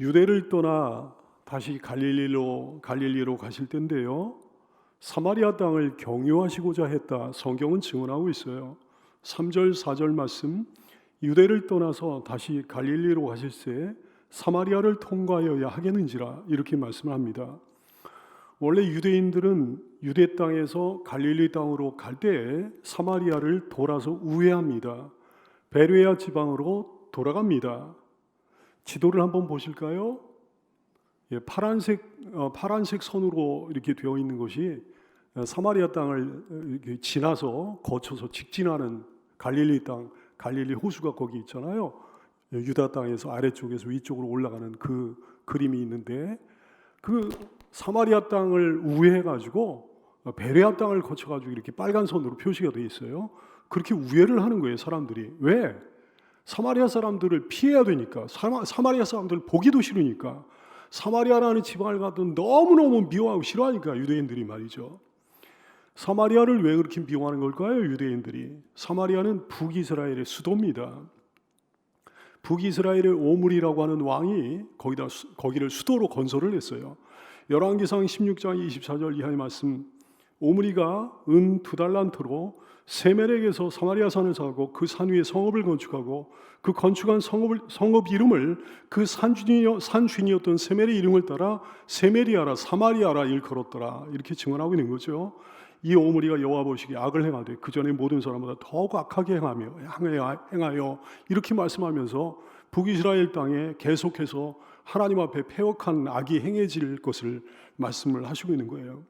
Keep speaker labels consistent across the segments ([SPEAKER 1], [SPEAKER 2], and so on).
[SPEAKER 1] 유대를 떠나 다시 갈릴리로 갈릴리로 가실 텐데요. 사마리아 땅을 경유하시고자 했다. 성경은 증언하고 있어요. 3절 4절 말씀 유대를 떠나서 다시 갈릴리로 가실 때 사마리아를 통과하여야 하겠는지라 이렇게 말씀을 합니다. 원래 유대인들은 유대 땅에서 갈릴리 땅으로 갈때 사마리아를 돌아서 우회합니다. 베레아 지방으로 돌아갑니다. 지도를 한번 보실까요? 예, 파란색 어, 파란색 선으로 이렇게 되어 있는 것이 어, 사마리아 땅을 이렇게 지나서 거쳐서 직진하는 갈릴리 땅, 갈릴리 호수가 거기 있잖아요. 예, 유다 땅에서 아래쪽에서 위쪽으로 올라가는 그 그림이 있는데 그 사마리아 땅을 우회해 가지고 베레아 땅을 거쳐 가지고 이렇게 빨간 선으로 표시가 되어 있어요. 그렇게 우회를 하는 거예요, 사람들이. 왜? 사마리아 사람들을 피해야 되니까. 사마, 사마리아 사람들 보기도 싫으니까. 사마리아라는 지방을 가도 너무너무 미워하고 싫어하니까 유대인들이 말이죠. 사마리아를 왜 그렇게 미워하는 걸까요? 유대인들이. 사마리아는 북이스라엘의 수도입니다. 북이스라엘의 오므리라고 하는 왕이 거기다 수- 거기를 수도로 건설을 했어요. 열왕기상 16장 24절 이하의 말씀 오므리가 은 두 달란트로 세멜에게서 사마리아 산을 사고 그 산 위에 성읍을 건축하고 그 건축한 성읍을, 성읍 이름을 그 산주인이, 산주인이었던 세멜의 이름을 따라 세멜이아라 사마리아라 일컬었더라 이렇게 증언하고 있는 거죠. 이 오므리가 여호와 보시기에 악을 행하되 그 전에 모든 사람보다 더욱 악하게 행하며 행하여 이렇게 말씀하면서 북이스라엘 땅에 계속해서 하나님 앞에 폐역한 악이 행해질 것을 말씀을 하시고 있는 거예요.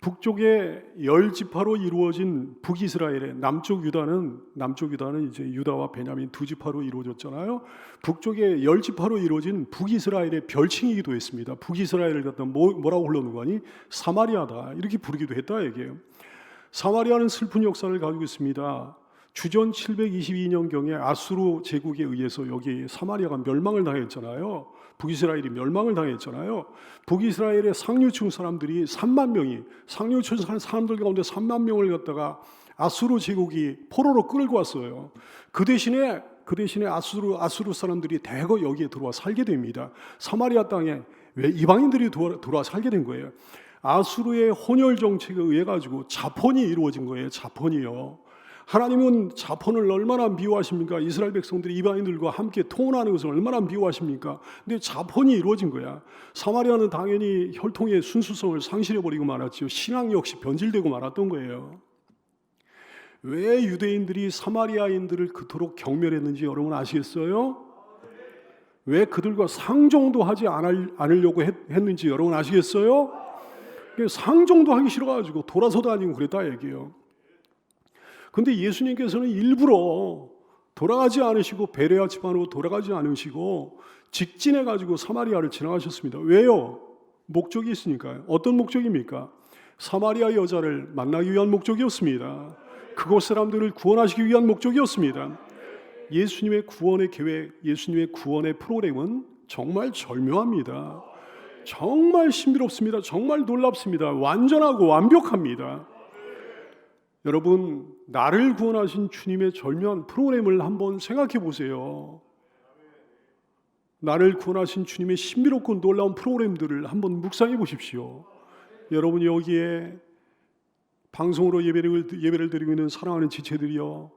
[SPEAKER 1] 북쪽에 열 지파로 이루어진 북이스라엘의 남쪽 유다는 남쪽 유다는 이제 유다와 베냐민 두 지파로 이루어졌잖아요. 북쪽에 열 지파로 이루어진 북이스라엘의 별칭이기도 했습니다. 북이스라엘을 갖다 뭐, 뭐라고 불러는 거니? 사마리아다 이렇게 부르기도 했다 얘기예요. 사마리아는 슬픈 역사를 가지고 있습니다. 주전 722년 경에 아수르 제국에 의해서 여기 사마리아가 멸망을 당했잖아요. 북이스라엘이 멸망을 당했잖아요. 북이스라엘의 상류층 사람들이 3만 명이 상류층 사람들 가운데 3만 명을 갖다가 아수르 제국이 포로로 끌고 왔어요. 그 대신에 그 대신에 아수르 아수르 사람들이 대거 여기에 들어와 살게 됩니다. 사마리아 땅에 왜 이방인들이 들어와, 살게 된 거예요. 아수르의 혼혈 정책에 의해 가지고 자폰이 이루어진 거예요. 자폰이요. 하나님은 자폰을 얼마나 미워하십니까? 이스라엘 백성들이 이방인들과 함께 통혼하는 것을 얼마나 미워하십니까? 근데 자폰이 이루어진 거야. 사마리아는 당연히 혈통의 순수성을 상실해 버리고 말았죠. 신앙 역시 변질되고 말았던 거예요. 왜 유대인들이 사마리아인들을 그토록 경멸했는지 여러분 아시겠어요? 왜 그들과 상종도 하지 않으려고 했, 했는지 여러분 아시겠어요? 상종도 하기 싫어가지고 돌아서 다니고 그랬다 얘기예요. 근데 예수님께서는 일부러 돌아가지 않으시고 베레아 집안으로 돌아가지 않으시고 직진해 가지고 사마리아를 지나가셨습니다. 왜요? 목적이 있으니까요. 어떤 목적입니까? 사마리아 여자를 만나기 위한 목적이었습니다. 그곳 사람들을 구원하시기 위한 목적이었습니다. 예수님의 구원의 계획, 예수님의 구원의 프로그램은 정말 절묘합니다. 정말 신비롭습니다. 정말 놀랍습니다. 완전하고 완벽합니다. 여러분, 나를 구원하신 주님의 절묘한 프로그램을 한번 생각해 보세요. 나를 구원하신 주님의 신비롭고 놀라운 프로그램들을 한번 묵상해 보십시오. 여러분 여기에 방송으로 예배를, 예배를 드리고 있는 사랑하는 지체들이여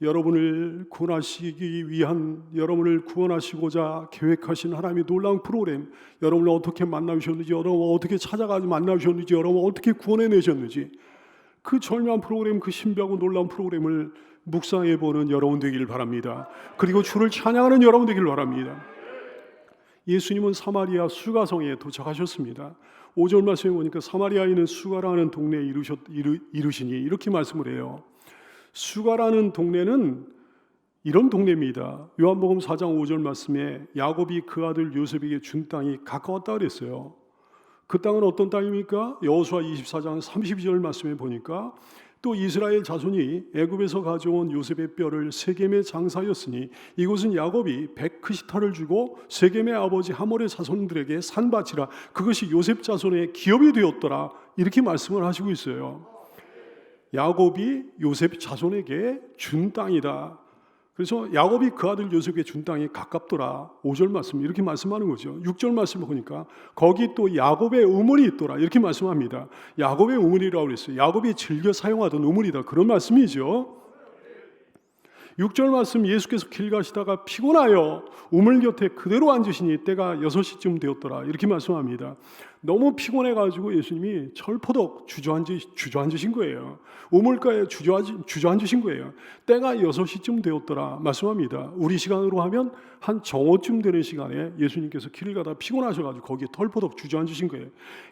[SPEAKER 1] 여러분을 구원하시기 위한 여러분을 구원하시고자 계획하신 하나님의 놀라운 프로그램 여러분을 어떻게 만나주셨는지 여러분 어떻게 찾아가서 만나주셨는지 여러분 어떻게 구원해 내셨는지 그 절묘한 프로그램 그 신비하고 놀라운 프로그램을 묵상해 보는 여러분 되기를 바랍니다. 그리고 주를 찬양하는 여러분 되기를 바랍니다. 예수님은 사마리아 수가성에 도착하셨습니다. 5절 말씀에 보니까 사마리아인은 수가라는 동네에 이르셨, 이르, 이르시니 이렇게 말씀을 해요. 수가라는 동네는 이런 동네입니다. 요한복음 4장 5절 말씀에 야곱이 그 아들 요셉에게 준 땅이 가까웠다 그랬어요. 그 땅은 어떤 땅입니까? 여호수아 24장 32절 말씀에 보니까 또 이스라엘 자손이 애굽에서 가져온 요셉의 뼈를 세겜에 장사하였으니 이곳은 야곱이 백크시타를 주고 세겜의 아버지 하몰의 자손들에게 산 바치라 그것이 요셉 자손의 기업이 되었더라 이렇게 말씀을 하시고 있어요. 야곱이 요셉 자손에게 준 땅이다. 그래서 야곱이 그 아들 요셉에게 준 땅이 가깝더라. 5절 말씀 이렇게 말씀하는 거죠. 6절 말씀 보니까 거기 또 야곱의 우물이 있더라. 이렇게 말씀합니다. 야곱의 우물이라고 그랬어요. 야곱이 즐겨 사용하던 우물이다. 그런 말씀이죠. 6절 말씀 예수께서 길 가시다가 피곤하여 우물 곁에 그대로 앉으시니 때가 6시쯤 되었더라. 이렇게 말씀합니다. 너무 피곤해 가지고 예수님이 철포덕 주저앉으, 주저앉으신 거예요. 우물가에 주저앉, 주저앉 으신 거예요. 때가 6시쯤 되었더라 말씀합니다. 우리 시간으로 하면 한 정오쯤 되는 시간에 예수님께서 길을 가다 피곤하셔 가지고 거기에 털포덕 주저앉으신 거예요.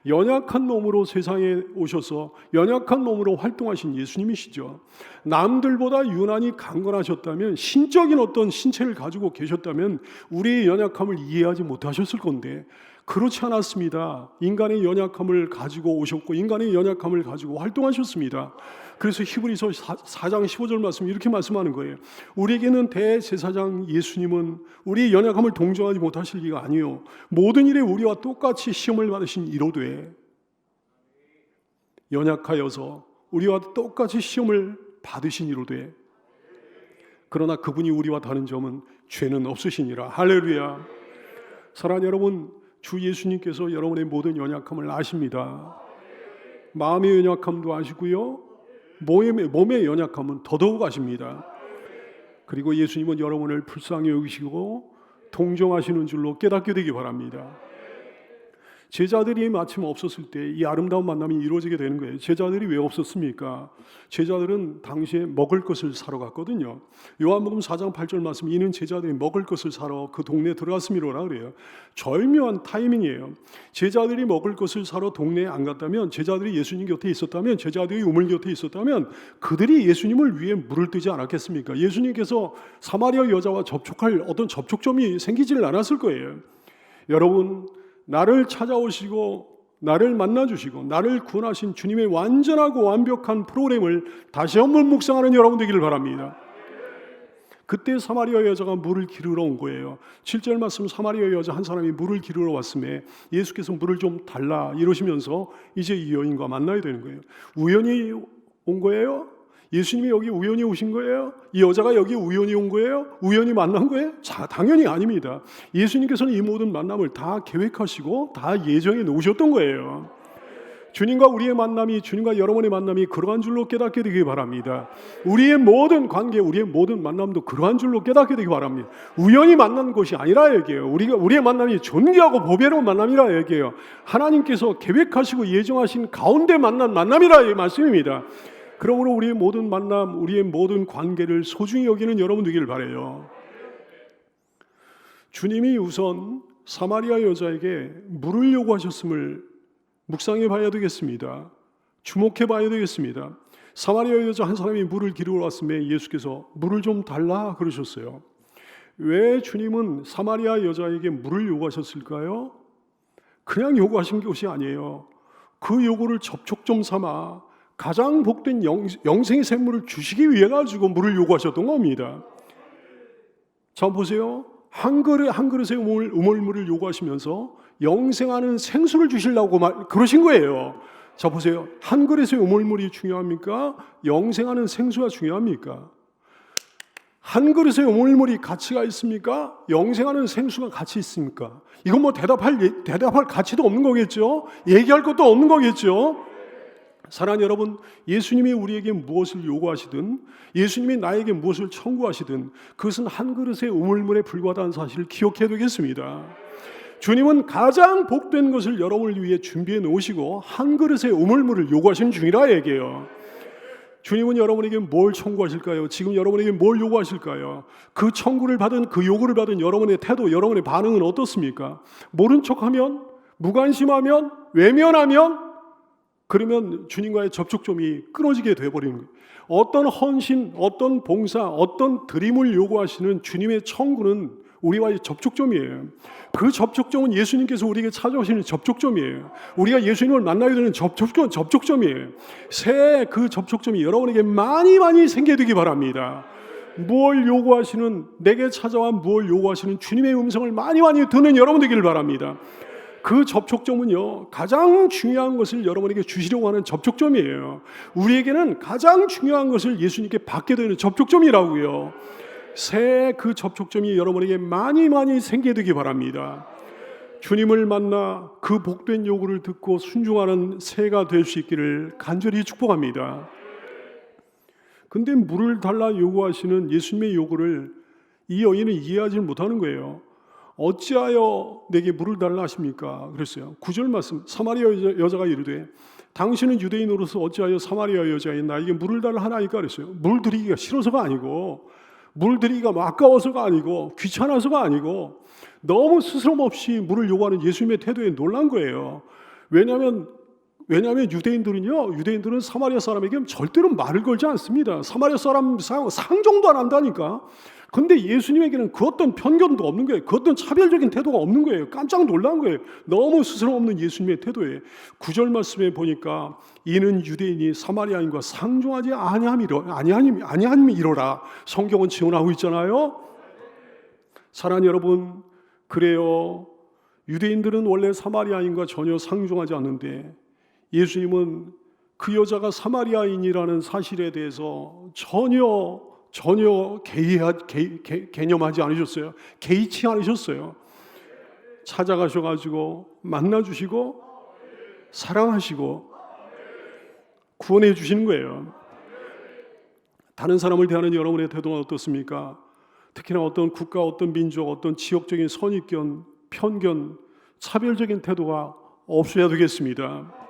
[SPEAKER 1] 연약한 몸으로 세상에 오셔서 연약한 몸으로 활동하신 예수님이시죠. 남들보다 유난히 강건하셨다면 신적인 어떤 신체를 가지고 계셨다면 우리의 연약함을 이해하지 못하셨을 건데 그렇지 않았습니다. 인간의 연약함을 가지고 오셨고 인간의 연약함을 가지고 활동하셨습니다. 그래서 히브리서 4장 15절 말씀 이렇게 말씀하는 거예요. 우리에게는 대제사장 예수님은 우리의 연약함을 동정하지 못하실 리가 아니요 모든 일에 우리와 똑같이 시험을 받으신 이로되 연약하여서 우리와 똑같이 시험을 받으신 이로되 그러나 그분이 우리와 다른 점은 죄는 없으시니라 할렐루야 사랑하는 여러분 주 예수님께서 여러분의 모든 연약함을 아십니다. 마음의 연약함도 아시고요. 몸의, 몸의 연약함은 더더욱 아십니다. 그리고 예수님은 여러분을 불쌍히 여기시고 동정하시는 줄로 깨닫게 되기 바랍니다 제자들이 마침 없었을 때 이 아름다운 만남이 이루어지게 되는 거예요. 제자들이 왜 없었습니까? 제자들은 당시에 먹을 것을 사러 갔거든요. 요한복음 4장 8절 말씀 이는 제자들이 먹을 것을 사러 그 동네에 들어갔음이로라 그래요. 절묘한 타이밍이에요. 제자들이 먹을 것을 사러 동네에 안 갔다면 제자들이 예수님 곁에 있었다면 제자들이 우물 곁에 있었다면 그들이 예수님을 위해 물을 뜨지 않았겠습니까? 예수님께서 사마리아 여자와 접촉할 어떤 접촉점이 생기지를 않았을 거예요. 여러분 나를 찾아오시고 나를 만나 주시고 나를 구원하신 주님의 완전하고 완벽한 프로그램을 다시 한번 묵상하는 여러분 되기를 바랍니다. 그때 사마리아 여자가 물을 기르러 온 거예요. 7절 말씀 사마리아 여자 한 사람이 물을 기르러 왔음에 예수께서 물을 좀 달라 이러시면서 이제 이 여인과 만나야 되는 거예요. 우연히 온 거예요? 예수님이 여기 우연히 오신 거예요? 이 여자가 여기 우연히 온 거예요? 우연히 만난 거예요? 자, 당연히 아닙니다. 예수님께서는 이 모든 만남을 다 계획하시고 다 예정해 놓으셨던 거예요. 주님과 우리의 만남이 주님과 여러분의 만남이 그러한 줄로 깨닫게 되기 바랍니다. 우리의 모든 관계, 우리의 모든 만남도 그러한 줄로 깨닫게 되기 바랍니다. 우연히 만난 것이 아니라 얘기해요. 우리가 우리의 만남이 존귀하고 보배로운 만남이라 얘기해요. 하나님께서 계획하시고 예정하신 가운데 만난 만남이라 이 말씀입니다. 그러므로 우리의 모든 만남, 우리의 모든 관계를 소중히 여기는 여러분 되기를 바래요. 주님이 우선 사마리아 여자에게 물을 요구하셨음을 묵상해 봐야 되겠습니다. 주목해 봐야 되겠습니다. 사마리아 여자 한 사람이 물을 기르러 왔음에 예수께서 물을 좀 달라 그러셨어요. 왜 주님은 사마리아 여자에게 물을 요구하셨을까요? 그냥 요구하신 것이 아니에요. 그 요구를 접촉점 삼아 가장 복된 영, 영생의 샘물을 주시기 위해 가지고 물을 요구하셨던 겁니다. 자 보세요. 한 그릇 한 그릇의 우물, 우물물을 요구하시면서 영생하는 생수를 주시려고 말, 그러신 거예요. 자 보세요. 한 그릇의 우물물이 중요합니까? 영생하는 생수가 중요합니까? 한 그릇의 우물물이 가치가 있습니까? 영생하는 생수가 가치 있습니까? 이건 뭐 대답할 대답할 가치도 없는 거겠죠. 얘기할 것도 없는 거겠죠. 사랑하는 여러분, 예수님이 우리에게 무엇을 요구하시든 예수님이 나에게 무엇을 청구하시든 그것은 한 그릇의 우물물에 불과하다는 사실을 기억해야 되겠습니다. 주님은 가장 복된 것을 여러분을 위해 준비해 놓으시고 한 그릇의 우물물을 요구하시는 중이라 얘기해요. 주님은 여러분에게 뭘 청구하실까요? 지금 여러분에게 뭘 요구하실까요? 그 청구를 받은 그 요구를 받은 여러분의 태도, 여러분의 반응은 어떻습니까? 모른 척 하면, 무관심하면, 외면하면 그러면 주님과의 접촉점이 끊어지게 되어버리는 거예요. 어떤 헌신, 어떤 봉사, 어떤 드림을 요구하시는 주님의 청구는 우리와의 접촉점이에요. 그 접촉점은 예수님께서 우리에게 찾아오시는 접촉점이에요. 우리가 예수님을 만나게 되는 접촉점, 접촉점이에요. 새그 접촉점이 여러분에게 많이 많이 생겨 되기 바랍니다. 무엇 요구하시는, 내게 찾아와 무엇 요구하시는 주님의 음성을 많이 많이 듣는 여러분 되기를 바랍니다. 그 접촉점은요, 가장 중요한 것을 여러분에게 주시려고 하는 접촉점이에요. 우리에게는 가장 중요한 것을 예수님께 받게 되는 접촉점이라고요. 새 그 접촉점이 여러분에게 많이 많이 생기게 되기 바랍니다. 주님을 만나 그 복된 요구를 듣고 순종하는 새가 될 수 있기를 간절히 축복합니다. 근데 물을 달라 요구하시는 예수님의 요구를 이 여인은 이해하지 못하는 거예요. 어찌하여 내게 물을 달라 하십니까? 그랬어요. 구절 말씀 사마리아 여자, 여자 가 이르되 당신은 유대인으로서 어찌하여 사마리아 여자인 나에게 물을 달라 하나이까 그랬어요. 물 드리기가 싫어서가 아니고 물 드리기가 뭐 아까워서가 아니고 귀찮아서가 아니고 너무 스스럼 없이 물을 요구하는 예수님의 태도에 놀란 거예요. 왜냐하면 왜냐하면 유대인들은요, 유대인들은 사마리아 사람에게 절대로 말을 걸지 않습니다. 사마리아 사람 상, 상종도 안 한다니까. 근데 예수님에게는 그 어떤 편견도 없는 거예요. 그 어떤 차별적인 태도가 없는 거예요. 깜짝 놀란 거예요. 너무 스스럼 없는 예수님의 태도에 구절 말씀에 보니까 이는 유대인이 사마리아인과 상종하지 아니함이로 아니함이 아니함이로라. 성경은 증언하고 있잖아요. 사랑하는 여러분, 그래요. 유대인들은 원래 사마리아인과 전혀 상종하지 않는데 예수님은 그 여자가 사마리아인이라는 사실에 대해서 전혀 전혀 개의하, 개, 개, 개념하지 않으셨어요. 개의치 않으셨어요. 찾아가셔가지고 만나주시고 사랑하시고 구원해 주시는 거예요. 다른 사람을 대하는 여러분의 태도는 어떻습니까? 특히나 어떤 국가, 어떤 민족, 어떤 지역적인 선입견, 편견, 차별적인 태도가 없어야 되겠습니다.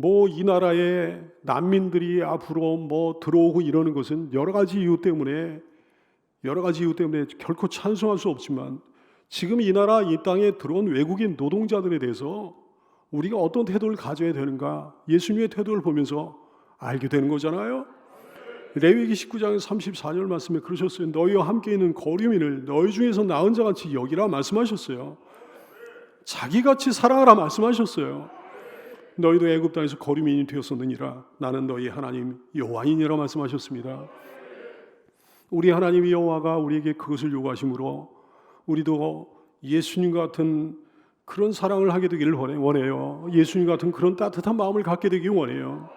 [SPEAKER 1] 뭐 이 나라에 난민들이 앞으로 뭐 들어오고 이러는 것은 여러 가지 이유 때문에 여러 가지 이유 때문에 결코 찬성할 수 없지만 지금 이 나라 이 땅에 들어온 외국인 노동자들에 대해서 우리가 어떤 태도를 가져야 되는가 예수님의 태도를 보면서 알게 되는 거잖아요. 레위기 19장 34절 말씀에 그러셨어요. 너희와 함께 있는 거류민을 너희 중에서 나은 자같이 여기라 말씀하셨어요. 자기같이 살아가라 말씀하셨어요. 너희도 애굽 땅에서 거류민이 되었었느니라. 나는 너희 하나님 여호와이니라 말씀하셨습니다. 우리 하나님 여호와가 우리에게 그것을 요구하심으로 우리도 예수님 같은 그런 사랑을 하게 되기를 원해요. 예수님 같은 그런 따뜻한 마음을 갖게 되기 원해요.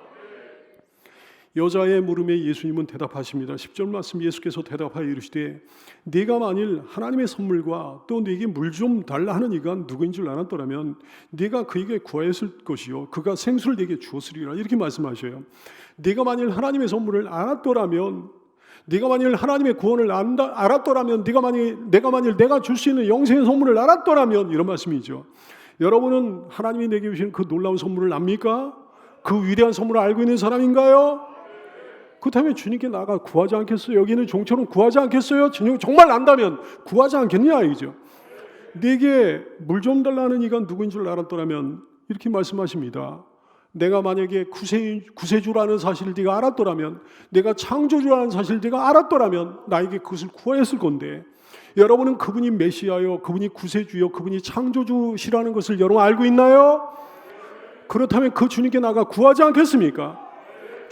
[SPEAKER 1] 여자의 물음에 예수님은 대답하십니다. 10절 말씀 예수께서 대답하여 이르시되 네가 만일 하나님의 선물과 또 네게 물 좀 달라 하는 이가 누구인 줄 알았더라면 네가 그에게 구하였을 것이요 그가 생수를 네게 주었으리라 이렇게 말씀하셔요. 네가 만일 하나님의 선물을 알았더라면 네가 만일 하나님의 구원을 안다, 알았더라면 네가 만일 내가 만일 내가 줄 수 있는 영생의 선물을 알았더라면 이런 말씀이죠. 여러분은 하나님이 내게 주신 그 놀라운 선물을 압니까? 그 위대한 선물을 알고 있는 사람인가요? 그렇다면 주님께 나가 구하지 않겠어요? 여기는 종처럼 구하지 않겠어요? 정말 안다면 구하지 않겠냐 이죠. 네게 물 좀 달라는 이가 누구인 줄 알았더라면 이렇게 말씀하십니다. 내가 만약에 구세, 구세주라는 사실을 네가 알았더라면 내가 창조주라는 사실을 네가 알았더라면 나에게 그것을 구하였을 건데 여러분은 그분이 메시아요 그분이 구세주요 그분이 창조주시라는 것을 여러분 알고 있나요? 그렇다면 그 주님께 나가 구하지 않겠습니까?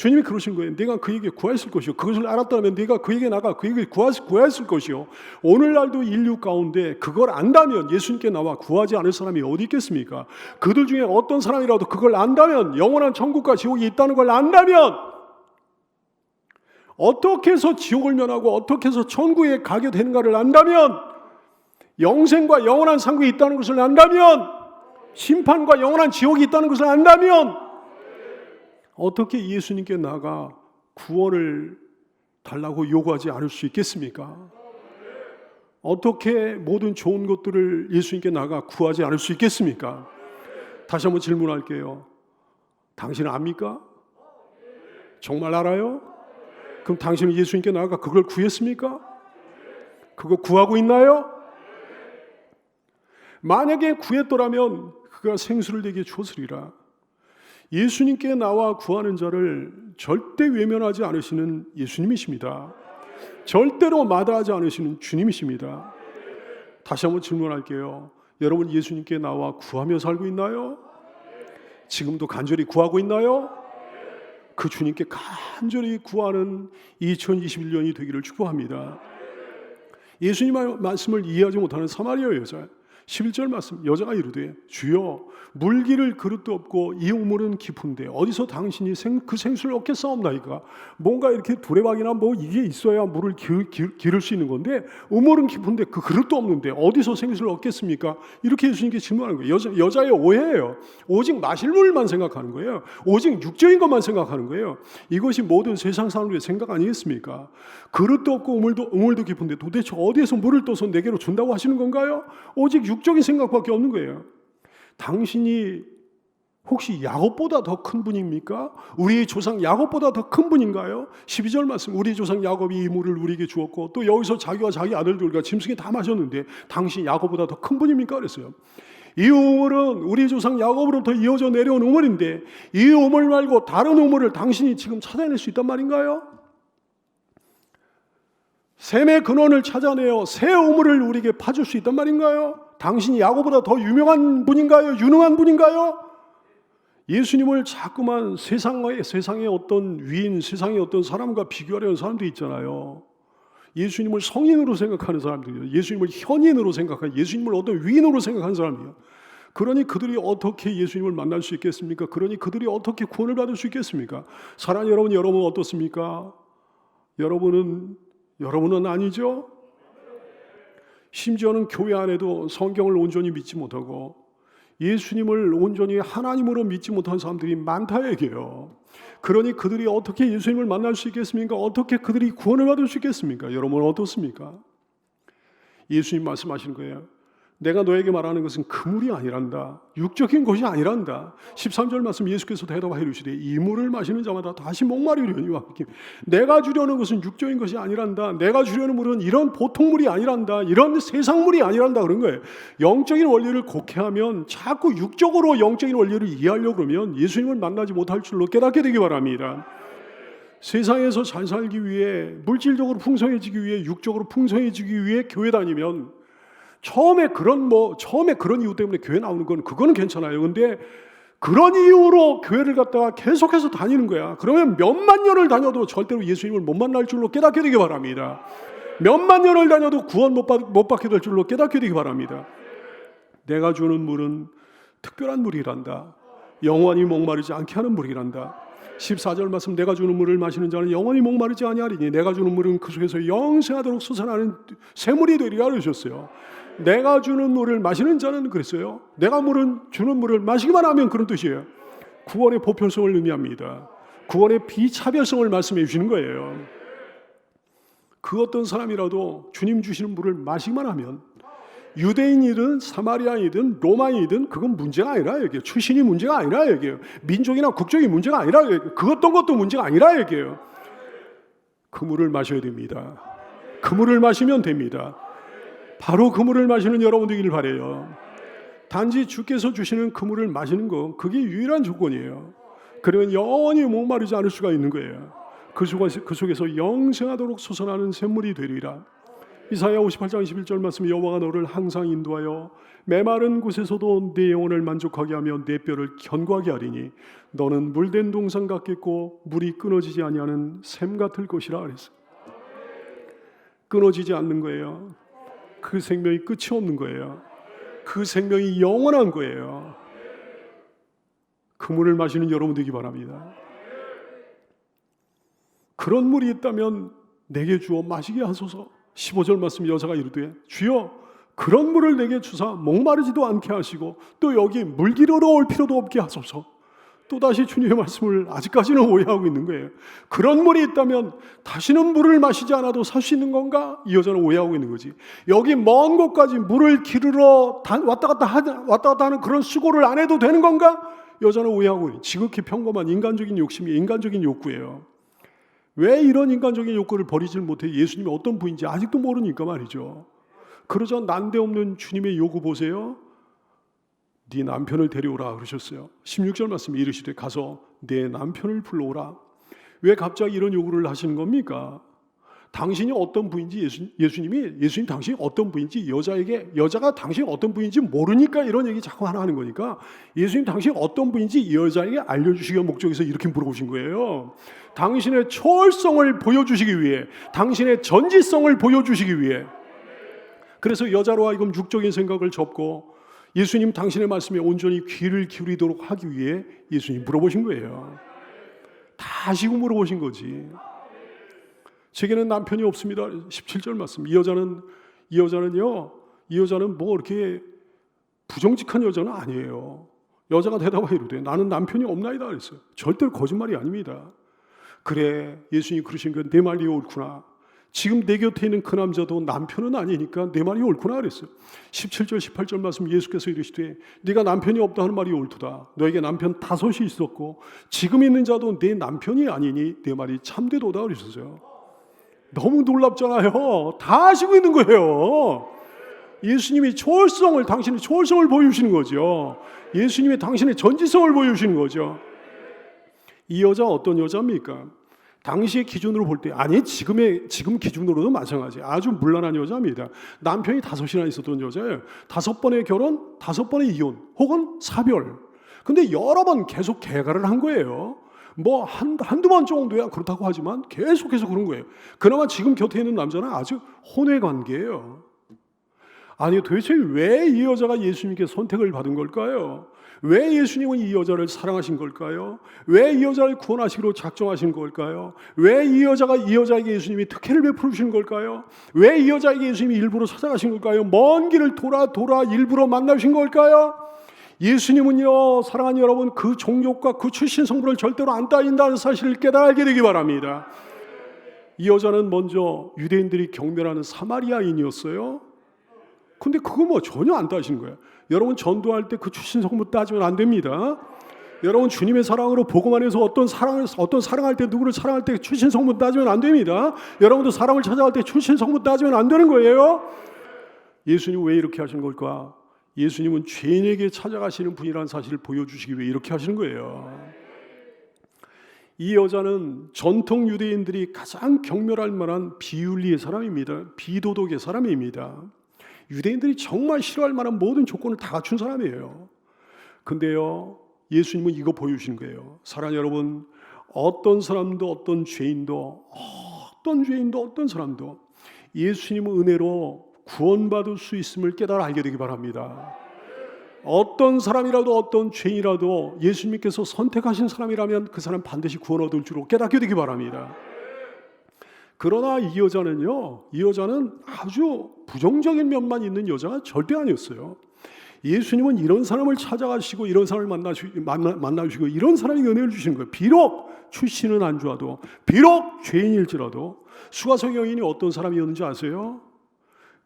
[SPEAKER 1] 주님이 그러신 거예요. 내가 그에게 구했을 것이요. 그것을 알았다면 네가 그에게 나가 그에게 구했을 것이요. 오늘날도 인류 가운데 그걸 안다면 예수님께 나와 구하지 않을 사람이 어디 있겠습니까? 그들 중에 어떤 사람이라도 그걸 안다면 영원한 천국과 지옥이 있다는 걸 안다면 어떻게 해서 지옥을 면하고 어떻게 해서 천국에 가게 되는가를 안다면 영생과 영원한 상국이 있다는 것을 안다면 심판과 영원한 지옥이 있다는 것을 안다면 어떻게 예수님께 나가 구원을 달라고 요구하지 않을 수 있겠습니까? 어떻게 모든 좋은 것들을 예수님께 나가 구하지 않을 수 있겠습니까? 다시 한번 질문할게요. 당신은 압니까? 정말 알아요? 그럼 당신은 예수님께 나가 그걸 구했습니까? 그거 구하고 있나요? 만약에 구했더라면 그가 생수를 내게 주었으리라. 예수님께 나와 구하는 자를 절대 외면하지 않으시는 예수님이십니다. 절대로 마다하지 않으시는 주님이십니다. 다시 한번 질문할게요. 여러분 예수님께 나와 구하며 살고 있나요? 지금도 간절히 구하고 있나요? 그 주님께 간절히 구하는 2021년이 되기를 축복합니다. 예수님의 말씀을 이해하지 못하는 사마리아 여자, 11절 말씀 여자가 이르되 주여 물기를 그릇도 없고 이 우물은 깊은데 어디서 당신이 생, 그 생수를 얻겠사옵나이까? 뭔가 이렇게 두레박이나 뭐 이게 있어야 물을 기, 기, 기를 수 있는 건데 우물은 깊은데 그 그릇도 없는데 어디서 생수를 얻겠습니까? 이렇게 예수님께 질문하는 거예요. 여자, 여자의 오해예요. 오직 마실 물만 생각하는 거예요. 오직 육적인 것만 생각하는 거예요. 이것이 모든 세상 사람들의 생각 아니겠습니까? 그릇도 없고 우물도, 우물도 깊은데 도대체 어디에서 물을 떠서 내게로 준다고 하시는 건가요? 오직 육적인 생각밖에 없는 거예요 당신이 혹시 야곱보다 더 큰 분입니까? 우리 조상 야곱보다 더 큰 분인가요? 12절 말씀 우리 조상 야곱이 이 물을 우리에게 주었고 또 여기서 자기와 자기 아들들과 짐승이 다 마셨는데 당신 야곱보다 더 큰 분입니까? 그랬어요. 이 우물은 우리 조상 야곱으로부터 이어져 내려온 우물인데 이 우물 말고 다른 우물을 당신이 지금 찾아낼 수 있단 말인가요? 샘의 근원을 찾아내어 새 우물을 우리에게 파줄 수 있단 말인가요? 당신이 야고보다 더 유명한 분인가요? 유능한 분인가요? 예수님을 자꾸만 세상의 세상의 어떤 위인, 세상의 어떤 사람과 비교하려는 사람도 있잖아요. 예수님을 성인으로 생각하는 사람들이요. 예수님을 현인으로 생각하는, 예수님을 어떤 위인으로 생각하는 사람이요. 그러니 그들이 어떻게 예수님을 만날 수 있겠습니까? 그러니 그들이 어떻게 구원을 받을 수 있겠습니까? 사랑 여러분, 여러분 어떻습니까? 여러분은 여러분은 아니죠? 심지어는 교회 안에도 성경을 온전히 믿지 못하고 예수님을 온전히 하나님으로 믿지 못한 사람들이 많다 얘기해요. 그러니 그들이 어떻게 예수님을 만날 수 있겠습니까? 어떻게 그들이 구원을 받을 수 있겠습니까? 여러분 어떻습니까? 예수님 말씀하시는 거예요. 내가 너에게 말하는 것은 그물이 아니란다. 육적인 것이 아니란다. 13절 말씀 예수께서 대답하여 이르시되 이 물을 마시는 자마다 다시 목마르려니와 내가 주려는 것은 육적인 것이 아니란다. 내가 주려는 물은 이런 보통 물이 아니란다. 이런 세상 물이 아니란다 그런 거예요. 영적인 원리를 곡해하면 자꾸 육적으로 영적인 원리를 이해하려고 그러면 예수님을 만나지 못할 줄로 깨닫게 되기 바랍니다. 세상에서 잘 살기 위해 물질적으로 풍성해지기 위해 육적으로 풍성해지기 위해 교회 다니면 처음에 그런 뭐 처음에 그런 이유 때문에 교회 나오는 건 그거는 괜찮아요. 근데 그런 이유로 교회를 갔다가 계속해서 다니는 거야. 그러면 몇만 년을 다녀도 절대로 예수님을 못 만날 줄로 깨닫게 되기 바랍니다. 몇만 년을 다녀도 구원 못, 받, 못 받게 될 줄로 깨닫게 되기 바랍니다. 내가 주는 물은 특별한 물이란다. 영원히 목마르지 않게 하는 물이란다. 14절 말씀 내가 주는 물을 마시는 자는 영원히 목마르지 아니하리니 내가 주는 물은 그 속에서 영생하도록 솟아나는 샘물이 되리라 그러셨어요. 내가 주는 물을 마시는 자는 그랬어요. 내가 물은 주는 물을 마시기만 하면 그런 뜻이에요. 구원의 보편성을 의미합니다. 구원의 비차별성을 말씀해 주시는 거예요. 그 어떤 사람이라도 주님 주시는 물을 마시기만 하면 유대인이든 사마리아이든 로마이든 그건 문제가 아니라 얘기예요. 출신이 문제가 아니라 얘기예요. 민족이나 국적이 문제가 아니라 얘기예요. 그 어떤 것도 문제가 아니라 얘기예요. 그 물을 마셔야 됩니다. 그 물을 마시면 됩니다. 바로 그 물을 마시는 여러분 되기를 바래요. 단지 주께서 주시는 그 물을 마시는 거 그게 유일한 조건이에요. 그러면 영원히 목마르지 않을 수가 있는 거예요. 그 속에서, 그 속에서 영생하도록 솟아나는 샘물이 되리라. 이사야 58장 21절 말씀 여호와가 너를 항상 인도하여 메마른 곳에서도 네 영혼을 만족하게 하며 네 뼈를 견고하게 하리니 너는 물된 동산 같겠고 물이 끊어지지 아니하는 샘 같을 것이라 그랬어. 끊어지지 않는 거예요. 그 생명이 끝이 없는 거예요. 그 생명이 영원한 거예요. 그 물을 마시는 여러분 되기 바랍니다. 그런 물이 있다면 내게 주어 마시게 하소서. 15절 말씀 여자가 이르되 주여 그런 물을 내게 주사 목마르지도 않게 하시고 또 여기 물기르러 올 필요도 없게 하소서. 또다시 주님의 말씀을 아직까지는 오해하고 있는 거예요. 그런 물이 있다면 다시는 물을 마시지 않아도 살 수 있는 건가? 이 여자는 오해하고 있는 거지. 여기 먼 곳까지 물을 기르러 왔다 갔다 하, 왔다 갔다 하는 그런 수고를 안 해도 되는 건가? 여자는 오해하고 있는 지극히 평범한 인간적인 욕심이 인간적인 욕구예요. 왜 이런 인간적인 욕구를 버리질 못해 예수님이 어떤 분인지 아직도 모르니까 말이죠. 그러자 난데없는 주님의 요구 보세요. 네 남편을 데려오라 그러셨어요. 16절 말씀 이르시되 가서 내 남편을 불러오라. 왜 갑자기 이런 요구를 하시는 겁니까? 당신이 어떤 부인지 예수, 예수님이 예수님 당신이 어떤 부인지 여자에게 여자가 당신이 어떤 부인지 모르니까 이런 얘기 자꾸 하나 하는 거니까 예수님 당신이 어떤 부인지 여자에게 알려주시기 목적에서 이렇게 물어보신 거예요. 당신의 초월성을 보여주시기 위해 당신의 전지성을 보여주시기 위해 그래서 여자로 하여금 육적인 생각을 접고 예수님 당신의 말씀에 온전히 귀를 기울이도록 하기 위해 예수님 물어보신 거예요. 다시고 물어보신 거지. 제게는 남편이 없습니다. 17절 말씀. 이 여자는 이 여자는요. 이 여자는 뭐 이렇게 부정직한 여자는 아니에요. 여자가 대답하여 이르되 나는 남편이 없나이다 그랬어요. 절대로 거짓말이 아닙니다. 그래 예수님이 그러신 건 내 말이 옳구나. 지금 내 곁에 있는 그 남자도 남편은 아니니까 내 말이 옳구나 그랬어요. 17절 18절 말씀 예수께서 이르시되 네가 남편이 없다 하는 말이 옳도다. 너에게 남편 다섯이 있었고 지금 있는 자도 내 남편이 아니니 내 말이 참되도다 그러셨어요. 너무 놀랍잖아요. 다 아시고 있는 거예요. 예수님이 초월성을 당신의 초월성을 보여주시는 거죠. 예수님이 당신의 전지성을 보여주시는 거죠. 이 여자 어떤 여자입니까? 당시의 기준으로 볼 때 아니 지금의 지금 기준으로도 마찬가지 아주 문란한 여자입니다. 남편이 다섯이나 있었던 여자예요. 다섯 번의 결혼, 다섯 번의 이혼, 혹은 사별. 근데 여러 번 계속 개가를 한 거예요. 뭐 한, 한두 번 정도야 그렇다고 하지만 계속해서 그런 거예요. 그나마 지금 곁에 있는 남자는 아주 혼외 관계예요. 아니 도대체 왜 이 여자가 예수님께 선택을 받은 걸까요? 왜 예수님은 이 여자를 사랑하신 걸까요? 왜 이 여자를 구원하시기로 작정하신 걸까요? 왜 이 여자가 이 여자에게 예수님이 특혜를 베풀어 주신 걸까요? 왜 이 여자에게 예수님이 일부러 찾아가신 걸까요? 먼 길을 돌아 돌아 일부러 만나신 걸까요? 예수님은요, 사랑하는 여러분, 그 종족과 그 출신 성분을 절대로 안 따진다는 사실을 깨달게 되기 바랍니다. 이 여자는 먼저 유대인들이 경멸하는 사마리아인이었어요. 근데 그거 뭐 전혀 안 따지는 거예요. 여러분 전도할 때 그 출신 성분 따지면 안 됩니다. 여러분 주님의 사랑으로 복음 안에서 어떤 사랑을 어떤 사랑할 때 누구를 사랑할 때 출신 성분 따지면 안 됩니다. 여러분도 사람을 찾아갈 때 출신 성분 따지면 안 되는 거예요. 예수님 왜 이렇게 하신 걸까? 예수님은 죄인에게 찾아가시는 분이라는 사실을 보여주시기 위해 이렇게 하시는 거예요. 이 여자는 전통 유대인들이 가장 경멸할 만한 비윤리의 사람입니다. 비도덕의 사람입니다. 유대인들이 정말 싫어할 만한 모든 조건을 다 갖춘 사람이에요. 근데요, 예수님은 이거 보여주신 거예요. 사랑 여러분, 어떤 사람도 어떤 죄인도 어떤 죄인도 어떤 사람도 예수님의 은혜로 구원받을 수 있음을 깨달아 알게 되기 바랍니다. 어떤 사람이라도 어떤 죄인이라도 예수님께서 선택하신 사람이라면 그 사람 반드시 구원 얻을 줄로 깨닫게 되기 바랍니다. 그러나 이 여자는요, 이 여자는 아주 부정적인 면만 있는 여자가 절대 아니었어요. 예수님은 이런 사람을 찾아가시고 이런 사람을 만나주시고 이런 사람이 은혜를 주시는 거예요. 비록 출신은 안 좋아도, 비록 죄인일지라도 수가성 여인이 어떤 사람이었는지 아세요?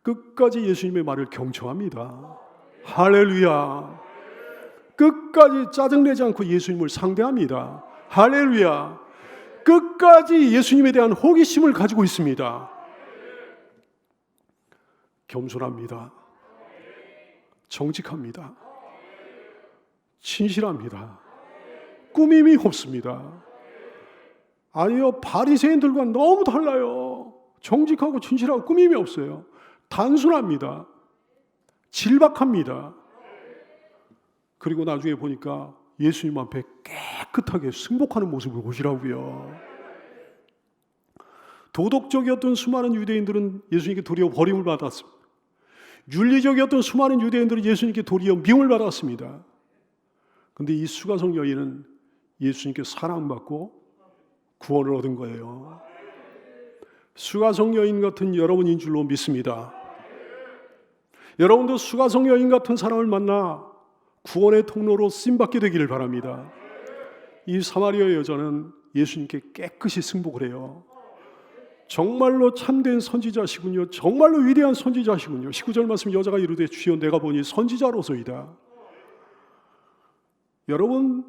[SPEAKER 1] 끝까지 예수님의 말을 경청합니다. 할렐루야. 끝까지 짜증내지 않고 예수님을 상대합니다. 할렐루야. 끝까지 예수님에 대한 호기심을 가지고 있습니다. 겸손합니다. 정직합니다. 진실합니다. 꾸밈이 없습니다. 아니요, 바리새인들과 너무 달라요. 정직하고 진실하고 꾸밈이 없어요. 단순합니다. 질박합니다. 그리고 나중에 보니까 예수님 앞에 깨끗하게 승복하는 모습을 보시라고요. 도덕적이었던 수많은 유대인들은 예수님께 도리어 버림을 받았습니다. 윤리적이었던 수많은 유대인들은 예수님께 도리어 미움을 받았습니다. 근데 이 수가성 여인은 예수님께 사랑받고 구원을 얻은 거예요. 수가성 여인 같은 여러분인 줄로 믿습니다. 여러분도 수가성 여인 같은 사람을 만나 구원의 통로로 쓰임받게 되기를 바랍니다. 이 사마리아 여자는 예수님께 깨끗이 승복을 해요. 정말로 참된 선지자시군요. 정말로 위대한 선지자시군요. 19절 말씀 여자가 이르되 주여 내가 보니 선지자로소이다. 여러분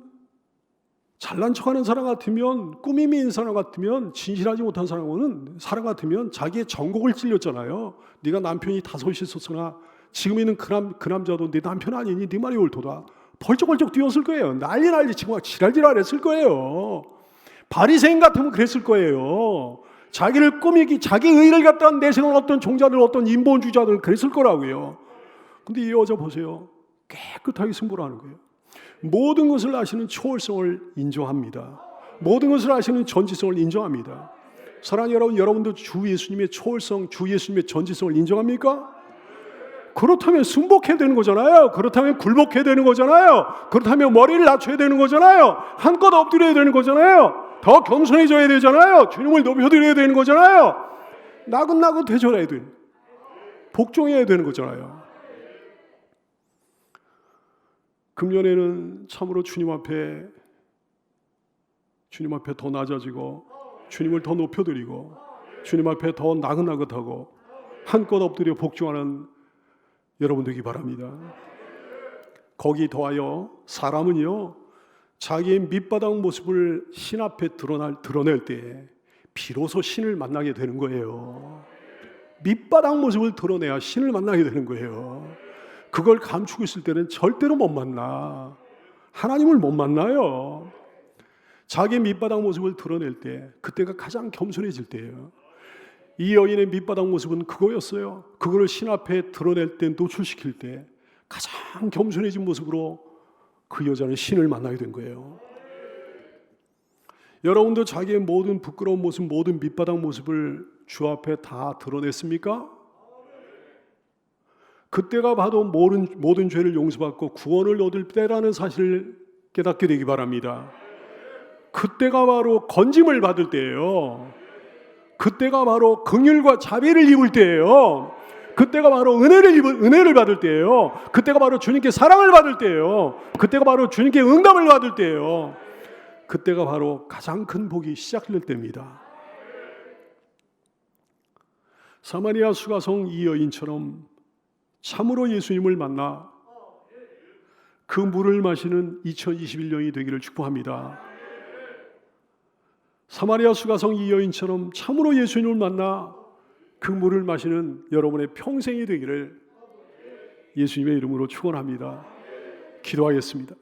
[SPEAKER 1] 잘난 척하는 사람 같으면 있는 사람 같으면 진실하지 못한 사람은 사람 같으면 자기의 전곡을 찔렸잖아요. 네가 남편이 다섯이 있었으나 지금 있는 그, 남, 그 남자도 네 남편 아니니 네 말이 옳도다. 벌쩍벌쩍 뛰었을 거예요. 난리 난리 지금 막 지랄지랄 했을 거예요. 바리새인 같으면 그랬을 거예요. 자기를 꾸미기, 자기 의를 갖다 내세운 어떤 종자들, 어떤 인본주의자들 그랬을 거라고요. 근데 이 여자 보세요. 깨끗하게 승부를 하는 거예요. 모든 것을 아시는 초월성을 인정합니다. 모든 것을 아시는 전지성을 인정합니다. 사랑하는 여러분, 여러분도 주 예수님의 초월성, 주 예수님의 전지성을 인정합니까? 그렇다면 순복해야 되는 거잖아요. 그렇다면 굴복해야 되는 거잖아요. 그렇다면 머리를 낮춰야 되는 거잖아요. 한껏 엎드려야 되는 거잖아요. 더 겸손해져야 되잖아요. 주님을 높여드려야 되는 거잖아요. 나긋나긋 해줘야 되는 복종해야 되는 거잖아요. 금년에는 참으로 주님 앞에 주님 앞에 더 낮아지고 주님을 더 높여드리고 주님 앞에 더 나긋나긋하고 한껏 엎드려 복종하는 여러분 되기 바랍니다. 거기 더하여 사람은요 자기의 밑바닥 모습을 신 앞에 드러날, 드러낼 때 비로소 신을 만나게 되는 거예요. 밑바닥 모습을 드러내야 신을 만나게 되는 거예요. 그걸 감추고 있을 때는 절대로 못 만나. 하나님을 못 만나요. 자기 밑바닥 모습을 드러낼 때 그때가 가장 겸손해질 때예요. 이 여인의 밑바닥 모습은 그거였어요. 그거를 신 앞에 드러낼 때 노출시킬 때 가장 겸손해진 모습으로 그 여자는 신을 만나게 된 거예요. 여러분도 자기의 모든 부끄러운 모습, 모든 밑바닥 모습을 주 앞에 다 드러냈습니까? 그때가 봐도 모든, 모든 죄를 용서받고 구원을 얻을 때라는 사실을 깨닫게 되기 바랍니다. 그때가 바로 건짐을 받을 때예요. 그때가 바로 긍휼과 자비를 입을 때예요. 그때가 바로 은혜를 입을 은혜를 받을 때예요. 그때가 바로 주님께 사랑을 받을 때예요. 그때가 바로 주님께 응답을 받을 때예요. 그때가 바로 가장 큰 복이 시작될 때입니다. 사마리아 수가성 이 여인처럼 참으로 예수님을 만나 그 물을 마시는 2021년이 되기를 축복합니다. 사마리아 수가성 이 여인처럼 참으로 예수님을 만나 그 물을 마시는 여러분의 평생이 되기를 예수님의 이름으로 축원합니다. 기도하겠습니다.